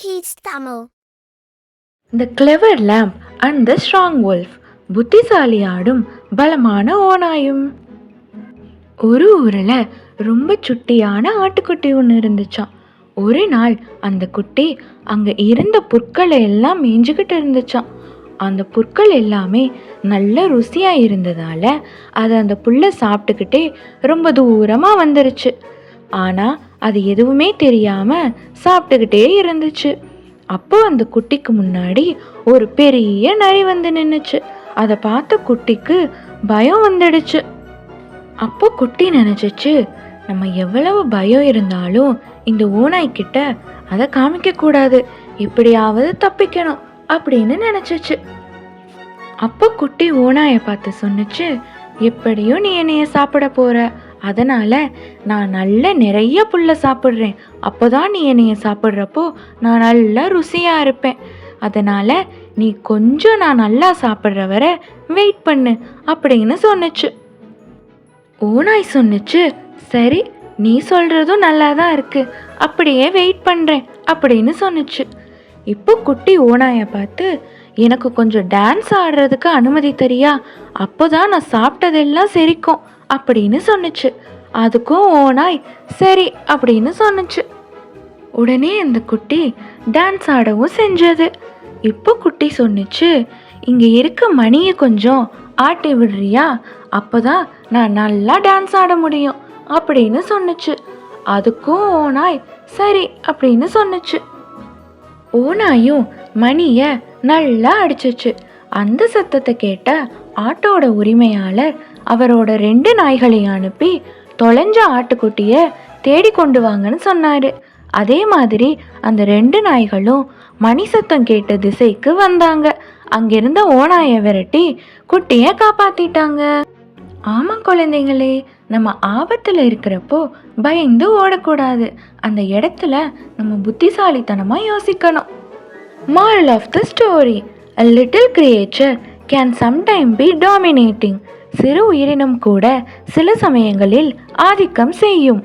Kids Tamil. The clever lamb and the strong wolf. புத்திசாலி ஆடும் பலமான ஓனாயும் ஒரு ஊரில் ரொம்ப சுட்டியான ஆட்டுக்குட்டி ஒன்று இருந்துச்சாம். ஒரு நாள் அந்த குட்டி அங்கே இருந்த புற்களை எல்லாம் மேய்ஞ்சிக்கிட்டு இருந்துச்சான் அந்த புற்கள் எல்லாமே நல்ல ருசியாக இருந்ததால் அது அந்த புல்லை சாப்பிட்டுக்கிட்டே ரொம்ப தூரமாக வந்துருச்சு. ஆனால் அது எதுவுமே தெரியாமல் சாப்பிட்டுக்கிட்டே இருந்துச்சு. அப்போ அந்த குட்டிக்கு முன்னாடி ஒரு பெரிய நரி வந்து நின்றுச்சு அதை பார்த்த குட்டிக்கு பயம் வந்துடுச்சு. அப்போ குட்டி நினச்சிச்சு நம்ம எவ்வளவு பயம் இருந்தாலும் இந்த ஓநாய்கிட்ட அதை காமிக்கக்கூடாது எப்படியாவது தப்பிக்கணும் அப்படின்னு நினச்சிச்சு. அப்போ குட்டி ஓநாயை பார்த்து சொன்னுச்சு எப்படியும் நீ என்னைய சாப்பிட போற அதனால் நான் நல்ல நிறைய புல்லை சாப்பிட்றேன். அப்போ தான் நீ என்னைய சாப்பிட்றப்போ நான் நல்லா ருசியாக இருப்பேன். அதனால் நீ கொஞ்சம் நான் நல்லா சாப்பிட்ற வரை வெயிட் பண்ணு அப்படின்னு சொன்னுச்சு. ஓநாய் சொன்னுச்சு சரி நீ சொல்கிறதும் நல்லா தான் இருக்குது அப்படியே வெயிட் பண்ணுறேன் அப்படின்னு சொன்னுச்சு. இப்போ குட்டி ஓநாயை பார்த்து எனக்கு கொஞ்சம் டான்ஸ் ஆடுறதுக்கு அனுமதி தரியா? அப்போதான் நான் சாப்பிட்டதெல்லாம் செரிக்கும் அப்படின்னு சொன்னுச்சு. அதுக்கும் ஓனாய் சரி அப்படின்னு சொன்னுச்சு. உடனே அந்த குட்டி டான்ஸ் ஆடவும் செஞ்சது. இப்போ குட்டி சொன்னுச்சு இங்கே இருக்க மணியை கொஞ்சம் ஆட்டி விடுறியா? அப்போதான் நான் நல்லா டான்ஸ் ஆட முடியும் அப்படின்னு சொன்னுச்சு. அதுக்கும் ஓனாய் சரி அப்படின்னு சொன்னுச்சு. ஓனாயும் மணியை நல்லா அடிச்சிச்சு. அந்த சத்தத்தை கேட்ட ஆட்டோட உரிமையாளர் அவரோட ரெண்டு நாய்களையும் அனுப்பி தொலைஞ்ச ஆட்டுக்குட்டியை தேடி கொண்டு வாங்கன்னு சொன்னாரு. அதே மாதிரி அந்த ரெண்டு நாய்களும் மணி சத்தம் கேட்ட திசைக்கு வந்தாங்க. அங்கிருந்த ஓநாயை விரட்டி குட்டியை காப்பாத்திட்டாங்க. ஆமாம் குழந்தைங்களே நம்ம ஆபத்தில் இருக்கிறப்போ பயந்து ஓடக்கூடாது. அந்த இடத்துல நம்ம புத்திசாலித்தனமாக யோசிக்கணும். Moral of the story a little creature can sometime be dominating சிறு உயிரினம் கூட சில சமயங்களில் ஆதிக்கம் செய்யும்